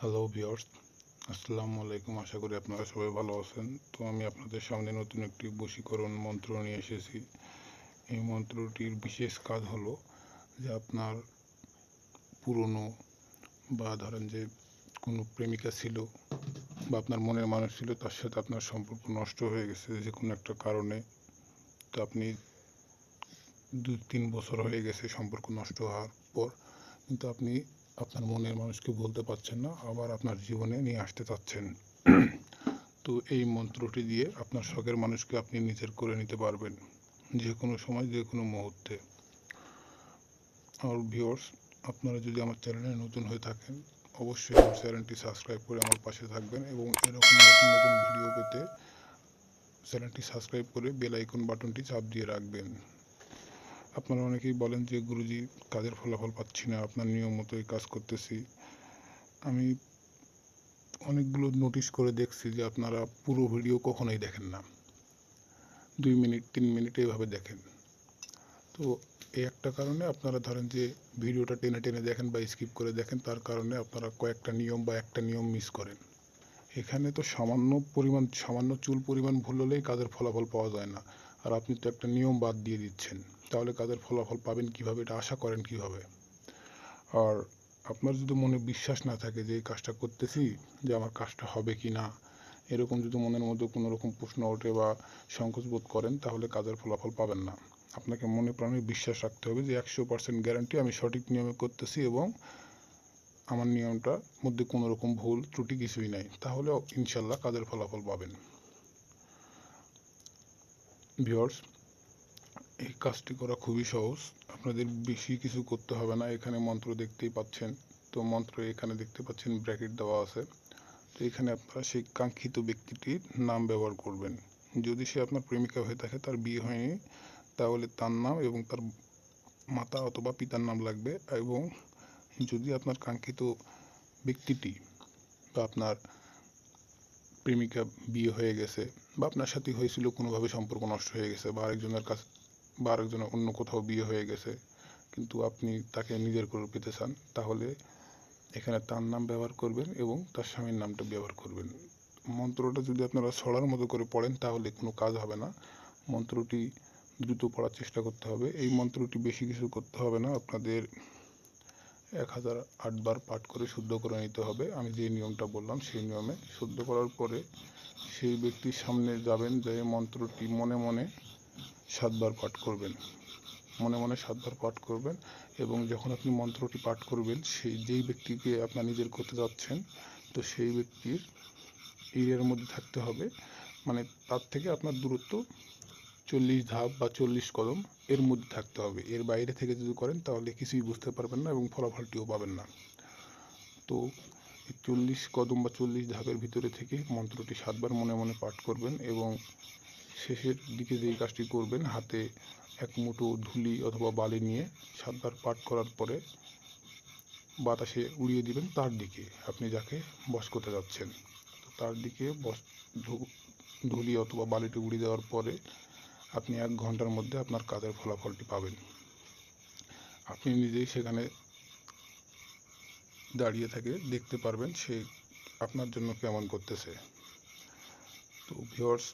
Hello viewers আসসালামু আলাইকুম আশা করি আপনারা সবাই ভালো আছেন। তো আমি আপনাদের সামনে নতুন একটি বশীকরণ মন্ত্র নিয়ে এসেছি। এই মন্ত্রটির বিশেষ কাজ হলো যে আপনার পুরনো বা ধরেন যে কোনো প্রেমিকা ছিল বা আপনার মনের মানুষ ছিল, তার সাথে আপনার সম্পর্ক নষ্ট হয়ে গেছে যে কোনো একটা কারণে, তো আপনি দু তিন বছর হয়ে গেছে সম্পর্ক নষ্ট হওয়ার পর, কিন্তু আপনি আপনার মনের মানুষকে বলতে পারছেন না, আবার আপনার জীবনে নিয়ে আসতে চাচ্ছেন। তো এই মন্ত্রটি দিয়ে আপনার শখের মানুষকে আপনি নিজের করে নিতে পারবেন যে কোনো সময় যে কোনো মুহূর্তে। আর ভিউয়ার্স আপনারা যদি আমার চ্যানেলে নতুন হয়ে থাকেন, অবশ্যই আমার চ্যানেলটি সাবস্ক্রাইব করে আমার পাশে থাকবেন এবং এরকম নতুন নতুন ভিডিও পেতে চ্যানেলটি সাবস্ক্রাইব করে বেল আইকন বাটনটি চাপ দিয়ে রাখবেন। আপনারা অনেকেই বলেন যে, গুরুজি, কাজের ফলাফল পাচ্ছি না, আপনার নিয়ম মতোই কাজ করতেছি। আমি অনেকগুলো নোটিশ করে দেখছি যে, আপনারা পুরো ভিডিও কখনোই দেখেন না। দুই মিনিট, তিন মিনিট এইভাবে দেখেন। তো এই একটা কারণে আপনারা ধরেন যে ভিডিওটা টেনে টেনে দেখেন বা স্কিপ করে দেখেন, তার কারণে আপনারা কয়েকটা নিয়ম বা একটা নিয়ম মিস করেন। এখানে তো সামান্য পরিমাণ, সামান্য চুল পরিমাণ ভুল হলেই কাজের ফলাফল পাওয়া যায় না। আর আপনি তো একটা নিয়ম বাদ দিয়ে দিচ্ছেন। তাহলে কাজের ফলাফল পাবেন, কীভাবে এটা আশা করেন, কীভাবে? আর আপনার যদি মনে বিশ্বাস না থাকে যে এই কাজটা করতেছি, যে আমার কাজটা হবে কি না, এরকম যদি মনের মধ্যে কোনো রকম প্রশ্ন ওঠে বা সংকোচ বোধ করেন, তাহলে কাজের ফলাফল পাবেন না। আপনাকে মনে প্রাণে বিশ্বাস রাখতে হবে যে একশো পার্সেন্ট গ্যারান্টি আমি সঠিক নিয়মে করতেছি এবং আমার নিয়মটার মধ্যে কোনো রকম ভুল, ত্রুটি কিছুই নাই। তাহলে ইনশাল্লাহ কাজের ফলাফল পাবেন। ভিওর্স এই কাজটি করা খুবই সহজ। আপনাদের বেশি কিছু করতে হবে না। এখানে মন্ত্র দেখতেই পাচ্ছেন। তো মন্ত্র এখানে দেখতে পাচ্ছেন, ব্র্যাকেট দেওয়া আছে। তো এখানে আপনারা সেই কাঙ্ক্ষিত ব্যক্তিটির নাম ব্যবহার করবেন। যদি সে আপনার প্রেমিকা হয়ে থাকে, তার বিয়ে হয়নি, তাহলে তার নাম এবং তার মাতা অথবা পিতার নাম লাগবে এবং যদি আপনার কাঙ্ক্ষিত ব্যক্তিটি বা আপনার প্রেমিকা বিয়ে হয়ে গেছে বা আপনার সাথে হয়েছিল কোনোভাবে সম্পর্ক নষ্ট হয়ে গেছে বা আরেকজনের কাছে বা আরেকজনের অন্য কোথাও বিয়ে হয়ে গেছে, কিন্তু আপনি তাকে নিজের করে পেতে চান, তাহলে এখানে তার নাম ব্যবহার করবেন এবং তার স্বামীর নামটা ব্যবহার করবেন। মন্ত্রটা যদি আপনারা ছড়ার মতো করে পড়েন, তাহলে কোনো কাজ হবে না। মন্ত্রটি দ্রুত পড়ার চেষ্টা করতে হবে। এই মন্ত্রটি বেশি কিছু করতে হবে না। আপনাদের এক হাজার আটবার পাঠ করে শুদ্ধ করে নিতে হবে। আমি যে নিয়মটা বললাম, সেই নিয়মে শুদ্ধ করার পরে সেই ব্যক্তির সামনে যাবেন যে মন্ত্রটি মনে মনে সাতবার পাঠ করবেন। মনে মনে সাতবার পাঠ করবেন এবং যখন আপনি মন্ত্রটি পাঠ করবেন, সেই যেই ব্যক্তিকে আপনার নিজের করতে যাচ্ছেন, তো সেই ব্যক্তির এরিয়ার মধ্যে থাকতে হবে। মানে তার থেকে আপনার দূরত্ব চল্লিশ ধাপ বা চল্লিশ কদম এর মধ্যে থাকতে হবে। এর বাইরে থেকে যদি করেন তাহলে কিছুই বুঝতে পারবেন না এবং ফলাফলটিও পাবেন না। তো চল্লিশ কদম বা চল্লিশ ধাপের ভিতরে থেকে মন্ত্রটি সাতবার মনে মনে পাঠ করবেন এবং শেষের দিকে যেই কাজটি করবেন, হাতে এক মুঠো ধুলি অথবা বালি নিয়ে সাতবার পাঠ করার পরে বাতাসে উড়িয়ে দিবেন তার দিকে। আপনি যাকে বস করতে যাচ্ছেন তার দিকে বস ধুলি অথবা বালিটি উড়িয়ে দেওয়ার পরে আপনি এক ঘণ্টার মধ্যে আপনার কাজের ফলাফলটি পাবেন। আপনি নিজেই সেখানে দাঁড়িয়ে থেকে দেখতে পারবেন সে আপনার জন্য কেমন করতেছে। তো ভিওর্স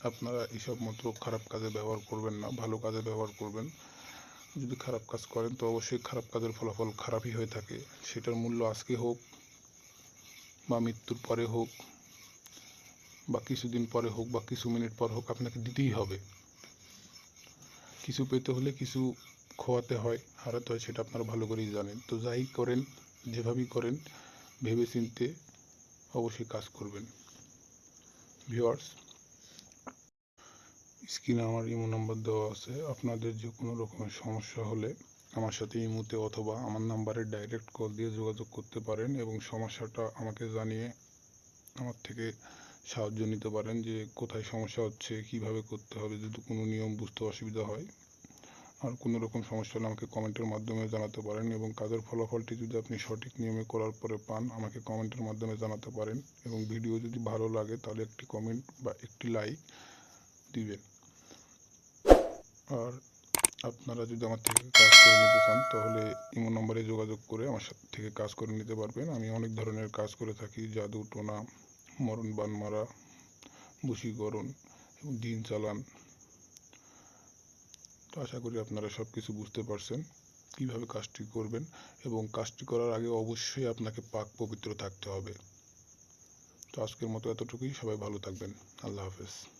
আপনারা এইসব মন্ত্র খারাপ কাজে ব্যবহার করবেন না, ভালো কাজে ব্যবহার করবেন। যদি খারাপ কাজ করেন, তো অবশ্যই খারাপ কাজের ফলাফল খারাপই হয়ে থাকে। সেটার মূল্য আজকে হোক বা মৃত্যুর পরে হোক বা কিছুদিন পরে হোক বা কিছু মিনিট পর হোক আপনাকে দিতেই হবে। কিছু পেতে হলে কিছু খোয়াতে হয়, হারাতে হয়, সেটা আপনারা ভালো করেই জানেন। তো যাই করেন, যেভাবেই করেন ভেবে চিনতে অবশ্যই কাজ করবেন। ভিওয়ার্স স্ক্রিনে আমার ইমো নাম্বার দেওয়া আছে। আপনাদের যে কোনো রকমের সমস্যা হলে আমার সাথে ইমোতে অথবা আমার নাম্বারে ডাইরেক্ট কল দিয়ে যোগাযোগ করতে পারেন এবং সমস্যাটা আমাকে জানিয়ে আমার থেকে সাহায্য নিতে পারেন যে কোথায় সমস্যা হচ্ছে, কীভাবে করতে হবে যদি কোনো নিয়ম বুঝতে অসুবিধা হয়। আর কোনো রকম সমস্যা হলে আমাকে কমেন্টের মাধ্যমে জানাতে পারেন এবং কাজের ফলাফলটি যদি আপনি সঠিক নিয়মে করার পরে পান, আমাকে কমেন্টের মাধ্যমে জানাতে পারেন এবং ভিডিও যদি ভালো লাগে তাহলে একটি কমেন্ট বা একটি লাইক দিবেন। আর আপনারা যদি আমার থেকে কাজ করে নিতে চান, তাহলে ইমো নম্বরে যোগাযোগ করে আমার সাথে থেকে কাজ করে নিতে পারবেন। আমি অনেক ধরনের কাজ করে থাকি, জাদু, টোনা মরণ বান মারা, বশীকরণ এবং দিন চালান। তো আশা করি আপনারা সব কিছু বুঝতে পারছেন কীভাবে কাজটি করবেন এবং কাজটি করার আগে অবশ্যই আপনাকে পাক পবিত্র থাকতে হবে। তো আজকের মতো এতটুকুই। সবাই ভালো থাকবেন। আল্লাহ হাফেজ।